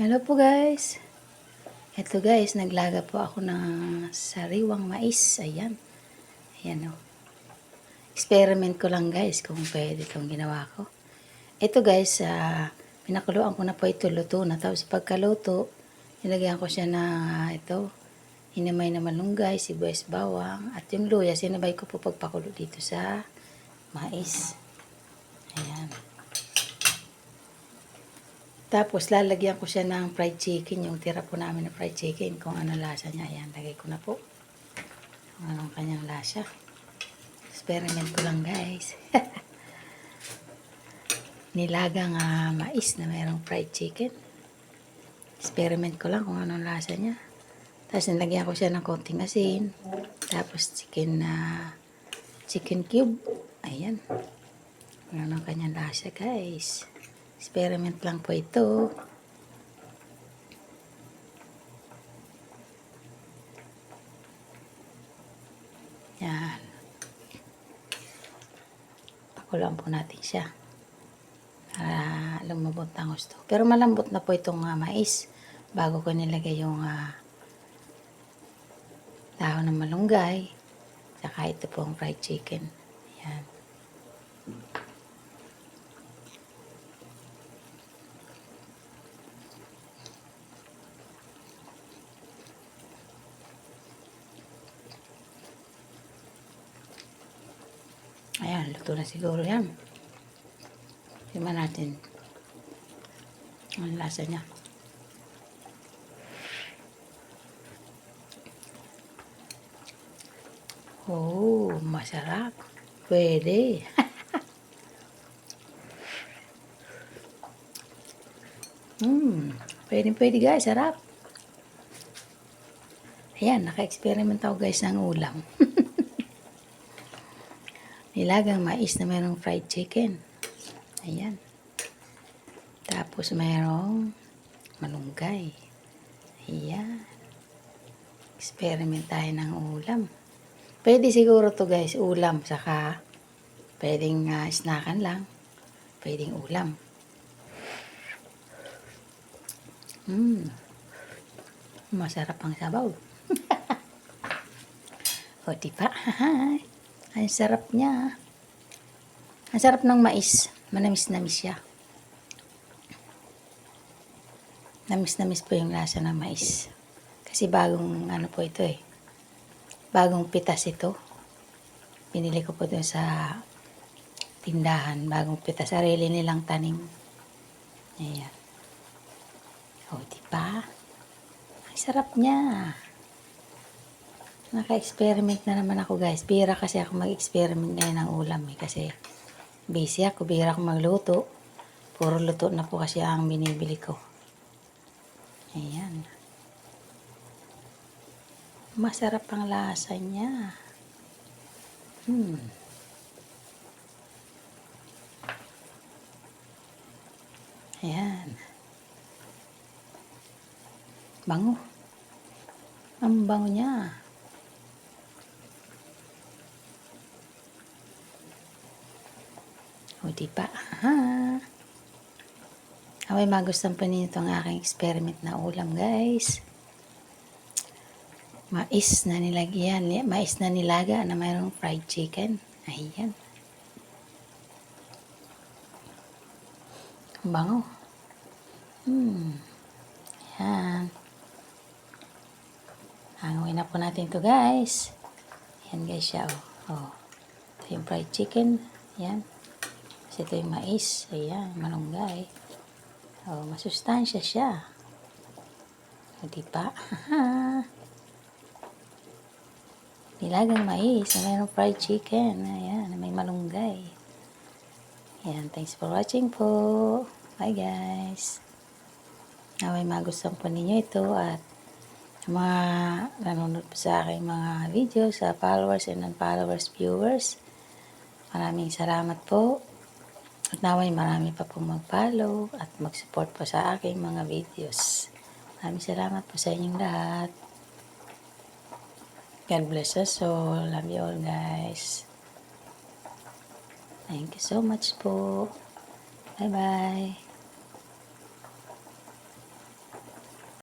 Hello po guys. Ito guys, naglaga po ako ng sariwang mais. Ayan. Ayan o. Experiment ko lang guys kung pwede itong ginawa ko. Ito guys, ah, pinakuluan ko na po ito, luto na. Tapos pagkaluto, nilagyan ko siya na ito, hinamay na malunggay, sibuyas bawang, at yung luya, sinabay ko po pagpakulo dito sa mais. Ayan. Tapos, lalagyan ko siya ng fried chicken, yung tira po namin na fried chicken, kung ano lasa niya. Ayan, lagay ko na po. Kung anong kanyang lasa. Experiment ko lang, guys. Nilagang ah, mais na mayroong fried chicken. Experiment ko lang kung anong lasa niya. Tapos, nilagyan ko siya ng konting asin. Tapos, chicken na chicken cube. Ayan. Kung anong kanyang lasa, guys. Experiment lang po ito. Yan. Pakuloan po natin siya. Para lumabot ang gusto. Pero malambot na po itong ah, mais. Bago ko nilagay yung ah, dahon ng malunggay. Tsaka ito pong fried chicken. Yan. Ayan, luto na siguro yan. Tingnan natin. Ang lasa niya. Oh, masarap. Pwede. Hmm, pwede pwede guys, sarap. Ayan, naka-experiment ako guys ng ulam. Nilagang mais na mayroong fried chicken. Ayan. Tapos mayroong malunggay. Ayan. Experiment tayo ng ulam. Pwede siguro to guys, ulam. Saka pwedeng uh, snackan lang. Pwedeng ulam. Hmm. Masarap ang sabaw. o, diba? Ang sarap niya. Ang sarap ng mais. Manamis-namis siya. Namis-namis po yung lasa ng mais. Kasi bagong ano po ito eh. Bagong pitas ito. Binili ko po doon sa tindahan. Bagong pitas. Sarili nilang tanim. Ayan. O, diba? Ang sarap niya. Naka-experiment na naman ako guys. Bira kasi ako mag-experiment ngayon ng ulam eh. Kasi busy ako. Bira ako magluto. Puro luto na po kasi ang binibili ko. Ayan. Masarap ang lasa niya. Hmm. Ayan. Bango. Ang bango niya. O, diba? Ha? Away, magustuhan pa ninyo itong aking experiment na ulam, guys. Mais na nilagyan, mais na nilaga na mayroong fried chicken. Ayan. Ang bango. Hmm. Ayan. Hanguin na po natin to guys. Ayan guys siya, oh. oh. Ito yung fried chicken. Ayan. Kasi ito yung mais. Ayan, malunggay. Oh, masustansya siya. O, diba? Nilagang mais na mayroong fried chicken. Ayan, may malunggay. Ayan, thanks for watching po. Bye guys. Naway magustuhan po ninyo ito at mga nanonood po sa aking mga video sa followers and non-followers viewers. Maraming salamat po. At naway marami pa pong mag-follow at mag-support po sa aking mga videos. Maraming salamat po sa inyong lahat. God bless us all. Love you all guys. Thank you so much po. Bye-bye.